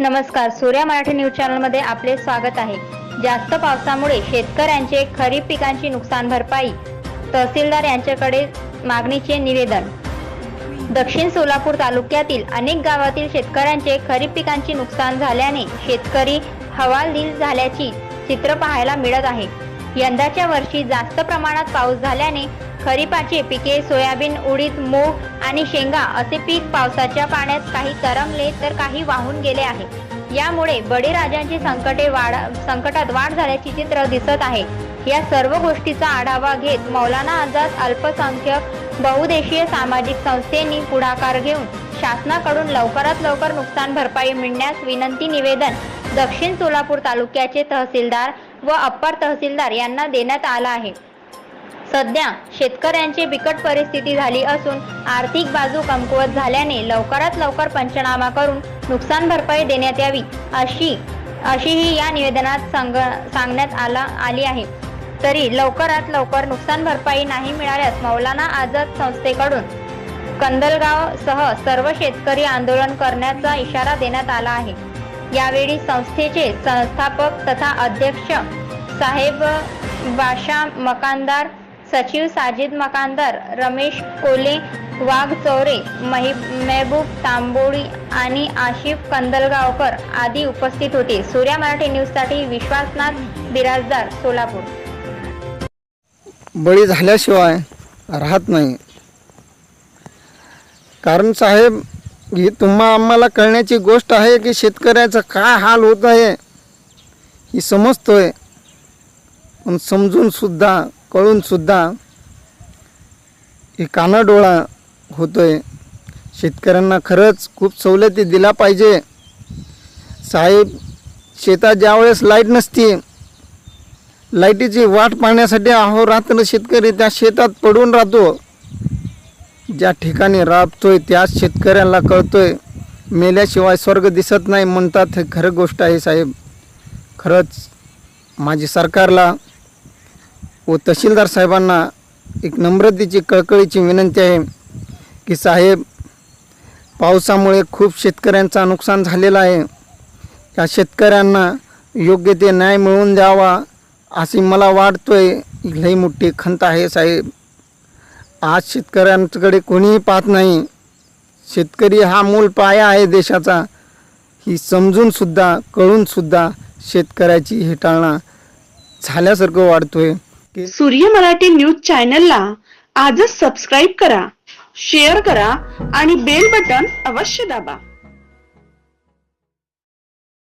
नमस्कार सूर्या मराठी न्यूज चॅनलमध्ये आपले स्वागत आहे. जास्त पावसामुळे शेतकऱ्यांचे खरीप पिकांची नुकसान भरपाई तहसीलदार यांच्याकडे मागणीचे निवेदन. दक्षिण सोलापूर तालुक्यातील अनेक गावातील शेतकऱ्यांचे खरीप पिकांची नुकसान झाल्याने शेतकरी हवालदिल झाल्याची चित्र पाहायला मिळत आहे. यंदाच्या वर्षी जास्त प्रमाणात पाऊस झाल्याने खरीपाचे पिके सोयाबीन उडीद मूग आणि शेंगा असे पीक पावसाच्या पाण्यात काही तरंगले तर काही वाहून गेले आहे. यामुळे बळीराजांची संकटे वाढ संकटात वाढ झाल्याचे चित्र दिसत आहे. या सर्व गोष्टीचा आढावा घेत मौलाना आझाद अल्पसंख्यक बहुदेशीय सामाजिक संस्थेनी पुढाकार घेऊन शासनाकडून लवकरात लवकर नुकसान भरपाई मिळण्यास विनंती निवेदन दक्षिण सोलापूर तालुक्याचे तहसीलदार व अप्पर तहसीलदार यांना देण्यात आला आहे. सध्या शेतकऱ्यांची बिकट परिस्थिती झाली असून आर्थिक बाजू कमकुवत झाल्याने लवकरात लवकर पंचनामा करून नुकसान भरपाई देण्यात यावी अशी अशीही या निवेदनात सांग सांगण्यात आला आली आहे. तरी लवकरात लवकर नुकसान भरपाई नाही मिळाल्यास मौलाना आझाद संस्थेकडून कंदलगाव सह सर्व शेतकरी आंदोलन करण्याचा इशारा देण्यात आला आहे. यावेळी संस्थेचे संस्थापक तथा अध्यक्ष साहेब बाशा मकानदार सचिव साजिद मकानदार रमेश कोले वाघ चौरे महि मेहबूब तांबोळी आणि आशिफ कंदलगावकर आदी उपस्थित होते. सूर्या मराठी न्यूजसाठी विश्वासनाथ बिराजदार सोलापूर. बळी झाल्याशिवाय राहत नाही. कारण साहेब ही तुम्हा आम्हाला कळण्याची गोष्ट आहे की शेतकऱ्याचा काय हाल होत आहे ही समजतोय. पण समजूनसुद्धा कळूनसुद्धा ही कानाडोळा होतो आहे शेतकऱ्यांना खरंच खूप सवलती दिला पाहिजे. साहेब शेतात ज्यावेळेस लाइट नसते लाईटीची वाट पाहण्यासाठी अहोरात्र शेतकरी त्या शेतात पडून राहतो. ज्या ठिकाणी राबतोय त्याच शेतकऱ्याला कळतोय. मेल्याशिवाय स्वर्ग दिसत नाही म्हणतात हे खरं गोष्ट आहे साहेब. खरंच माझी सरकारला व तहसीलदार साहेबांना एक नम्रतेची कळकळीची विनंती आहे की साहेब पावसामुळे खूप शेतकऱ्यांचा नुकसान झालेलं आहे. या शेतकऱ्यांना योग्य ते न्याय मिळवून द्यावा अशी मला वाटतोय लई मोठी खंत आहे साहेब. आज शेतकऱ्यांकडे कोणीही पाहत नाही. शेतकरी हा मूल पाया आहे देशाचा. ही समजूनसुद्धा कळूनसुद्धा शेतकऱ्याची हेटाळणा झाल्यासारखं वाढतो आहे सूर्य मराठी न्यूज चॅनलला आजच सबस्क्राईब करा शेअर करा आणि बेल बटन अवश्य दाबा.